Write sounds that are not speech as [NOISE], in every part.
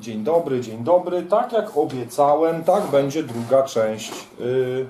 Dzień dobry, dzień dobry. Tak jak obiecałem, tak będzie druga część y,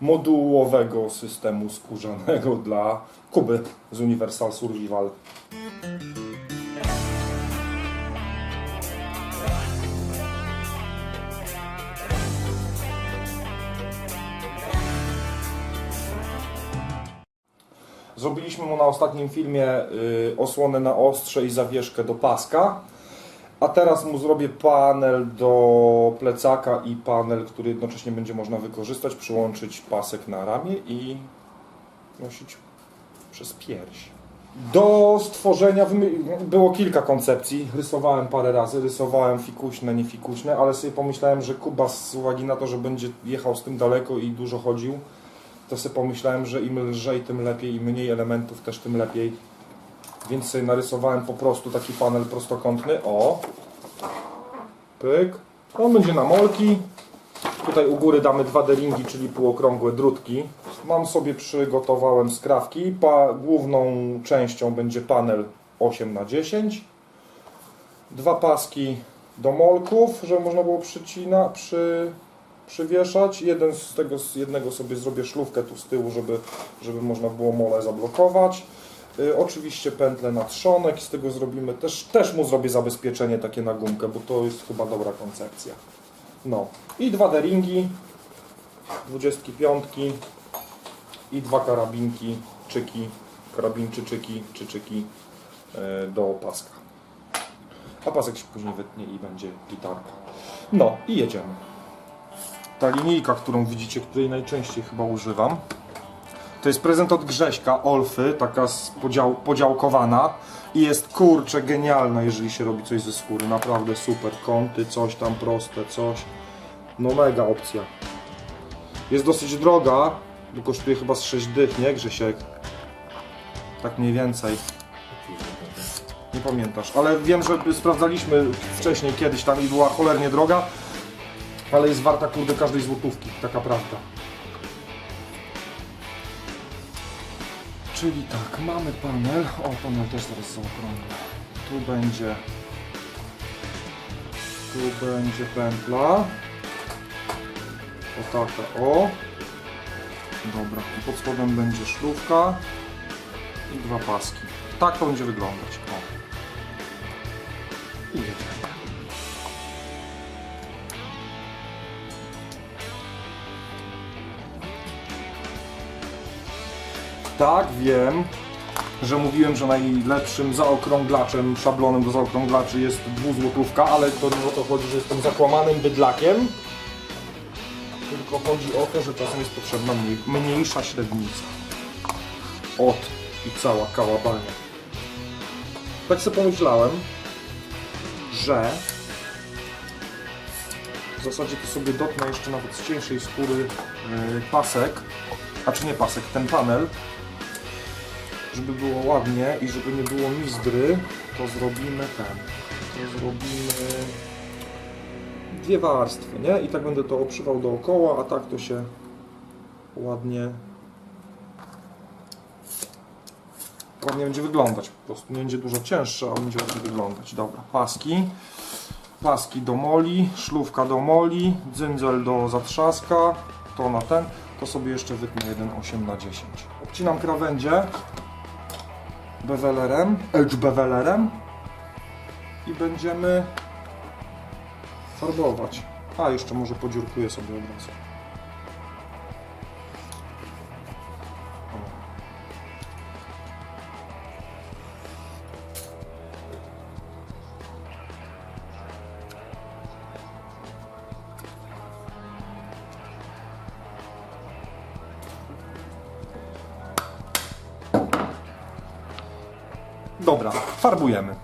modułowego systemu skórzanego [LAUGHS] dla Kuby z Universal Survival. Zrobiliśmy mu na ostatnim filmie y, osłonę na ostrze i zawieszkę do paska. A teraz mu zrobię panel do plecaka i panel, który jednocześnie będzie można wykorzystać, przyłączyć pasek na ramię i nosić przez pierś. Do stworzenia było kilka koncepcji. Rysowałem parę razy, rysowałem fikuśne, niefikuśne, ale sobie pomyślałem, że Kuba z uwagi na to, że będzie jechał z tym daleko i dużo chodził, to sobie pomyślałem, że im lżej, tym lepiej, im mniej elementów też tym lepiej. Więc sobie narysowałem po prostu taki panel prostokątny. O! Pyk. On będzie na molki. Tutaj u góry damy dwa deringi, czyli półokrągłe drutki. Mam sobie przygotowałem skrawki. Pa, główną częścią będzie panel 8 na 10 Dwa paski do molków, żeby można było przycina, przy, przywieszać. Jeden z tego, z jednego sobie zrobię szlufkę tu z tyłu, żeby, żeby można było mole zablokować. Y, Oczywiście pętlę na trzonek z tego zrobimy też, też mu zrobię zabezpieczenie takie na gumkę, bo to jest chyba dobra koncepcja. No i dwa deringi, 25 i dwa karabinki, czyki, karabinczy czyki, czy czyki e, do paska. A pasek się później wytnie i będzie gitarka. No i jedziemy. Ta linijka, którą widzicie, której najczęściej chyba używam, to jest prezent od Grześka, Olfy, taka podział, podziałkowana i jest kurczę genialna, jeżeli się robi coś ze skóry. Naprawdę super. Kąty, coś tam proste, coś. No mega opcja. Jest dosyć droga, bo kosztuje chyba z 6 dych, nie Grzesiek? Tak mniej więcej. Nie pamiętasz, ale wiem, że sprawdzaliśmy wcześniej kiedyś tam i była cholernie droga, ale jest warta kurde każdej złotówki, taka prawda. Czyli tak, mamy panel. O, panel też zaraz zaokrąglę. Tu będzie. Tu będzie pętla. O taka, o. Dobra, pod spodem będzie szlufka i dwa paski. Tak to będzie wyglądać. O. I jedziemy. Tak, wiem, że mówiłem, że najlepszym zaokrąglaczem, szablonem do zaokrąglaczy jest dwuzłotówka, ale to nie o to chodzi, że jestem zakłamanym bydlakiem. Tylko chodzi o to, że czasem jest potrzebna mniej, mniejsza średnica. Od i cała kałabania. Tak sobie pomyślałem, że w zasadzie to sobie dotnę jeszcze nawet z cieńszej skóry yy, pasek, a czy nie pasek, ten panel, żeby było ładnie i żeby nie było mizdry, to zrobimy ten, to zrobimy dwie warstwy, nie? I tak będę to obszywał dookoła, a tak to się ładnie ładnie będzie wyglądać po prostu. Nie będzie dużo cięższe, a będzie ładnie wyglądać. Dobra, paski. Paski do moli, szlufka do moli, dzyndzel do zatrzaska, to na ten. To sobie jeszcze wytnę 1,8 na 10. Obcinam krawędzie bewelerem, edge bewelerem i będziemy farbować. A, jeszcze może podziurkuję sobie od razu. Dobra, farbujemy.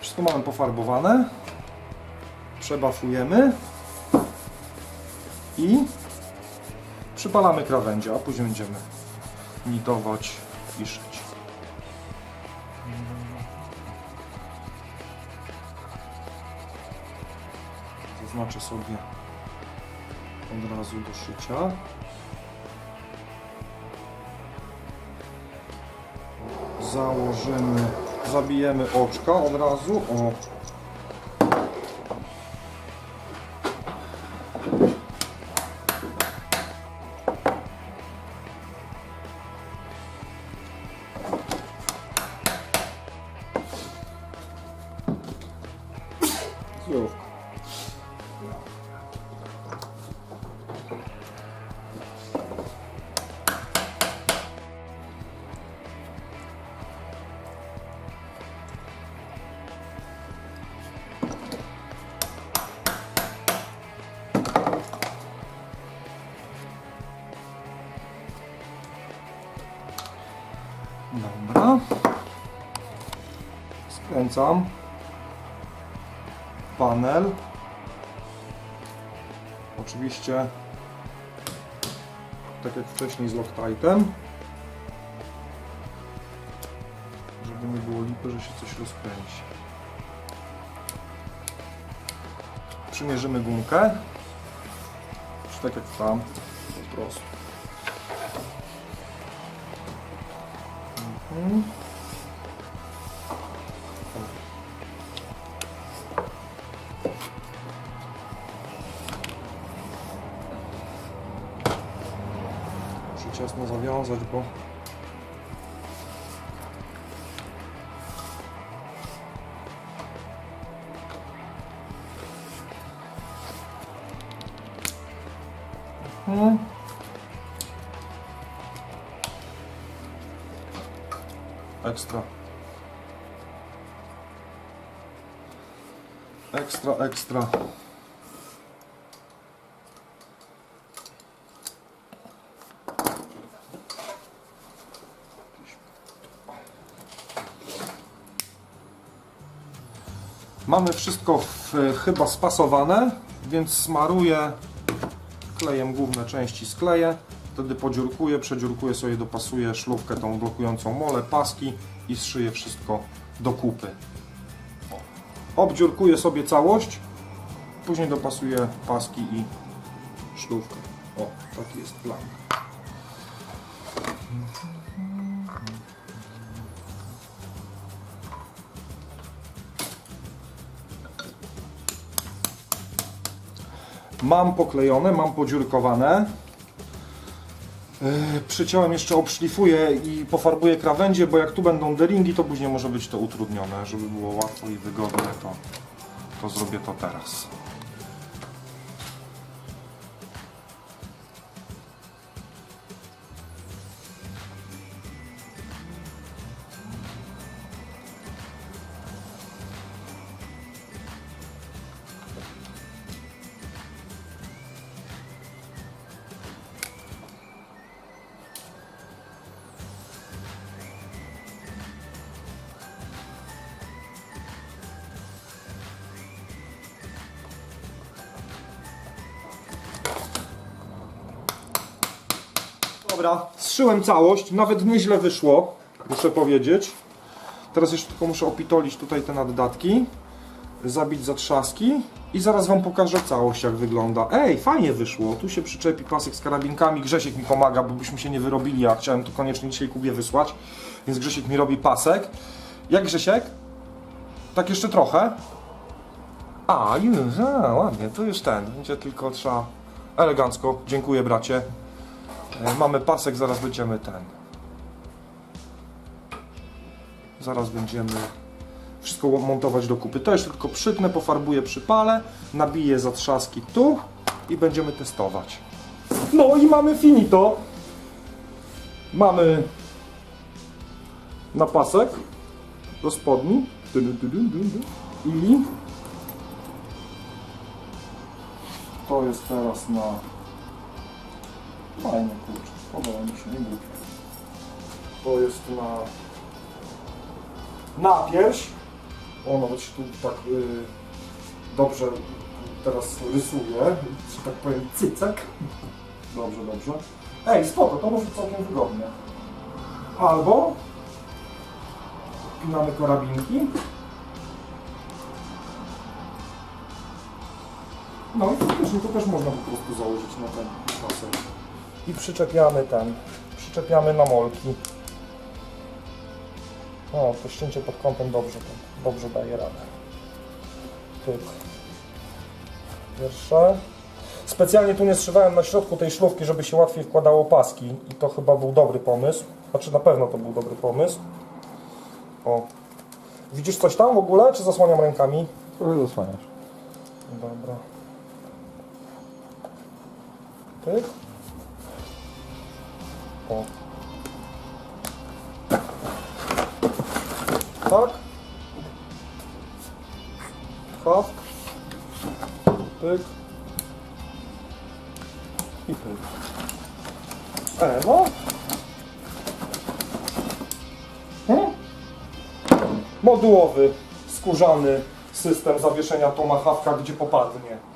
Wszystko mamy pofarbowane. Przebafujemy. I przypalamy krawędzie, a później będziemy nitować i szyć. Zaznaczę sobie od razu do szycia. Założymy, zabijemy oczka od razu. O. Zdrówko. Dobra. Skręcam. Panel. Oczywiście tak jak wcześniej z Loctite'em. Żeby nie było lipy, że się coś rozkręci. Przymierzymy gumkę. Czy tak jak tam, po prostu. Mhm. Ciasno zawiązać, bo Mhm. Ekstra. Ekstra, ekstra. Mamy wszystko w, chyba spasowane, więc smaruję klejem główne części skleję, wtedy podziurkuję, przedziurkuję sobie, dopasuję szlufkę tą blokującą molę, paski i zszyję wszystko do kupy. Obdziurkuję sobie całość, później dopasuję paski i szlufkę. O, taki jest plan. Mam poklejone, mam podziurkowane. Yy, Przyciąłem jeszcze obszlifuję i pofarbuję krawędzie, bo jak tu będą deringi, to później może być to utrudnione. Żeby było łatwo i wygodnie, to, to zrobię to teraz. Dobra, zszyłem całość, nawet nieźle wyszło, muszę powiedzieć. Teraz jeszcze tylko muszę opitolić tutaj te naddatki, zabić zatrzaski i zaraz Wam pokażę całość jak wygląda. Ej, fajnie wyszło, tu się przyczepi pasek z karabinkami, Grzesiek mi pomaga, bo byśmy się nie wyrobili, a chciałem to koniecznie dzisiaj Kubie wysłać, więc Grzesiek mi robi pasek. Jak Grzesiek? Tak jeszcze trochę? A, już, a, ładnie, to już ten, będzie tylko trzeba elegancko, dziękuję bracie. E, Mamy pasek, zaraz będziemy ten. Zaraz będziemy wszystko montować do kupy. To jeszcze tylko przytnę, pofarbuję przypale, nabiję zatrzaski tu i będziemy testować. No i mamy finito. Mamy na pasek do spodni i to jest teraz na Fajnie, kurczę. Podoba mi się, nie głupie. To jest na... Na pierś. O, nawet się tu tak y, dobrze teraz rysuje, że tak powiem cycek. Dobrze, dobrze. Ej, spoko, to może całkiem wygodnie. Albo wpinamy korabinki. No i faktycznie to też można po prostu założyć na ten pasek. I przyczepiamy ten, przyczepiamy na molki. O, to ścięcie pod kątem dobrze, dobrze daje radę. Tyk. Pierwsze. Specjalnie tu nie zszywałem na środku tej szlówki, żeby się łatwiej wkładało paski. I to chyba był dobry pomysł. Znaczy na pewno to był dobry pomysł. O. Widzisz coś tam w ogóle, czy zasłaniam rękami? Trochę zasłaniasz. Dobra. Tyk. O. Tak. Hop. Pyk. I pyk. E, no. Hmm? Modułowy, skórzany system zawieszenia tomahawka, gdzie popadnie.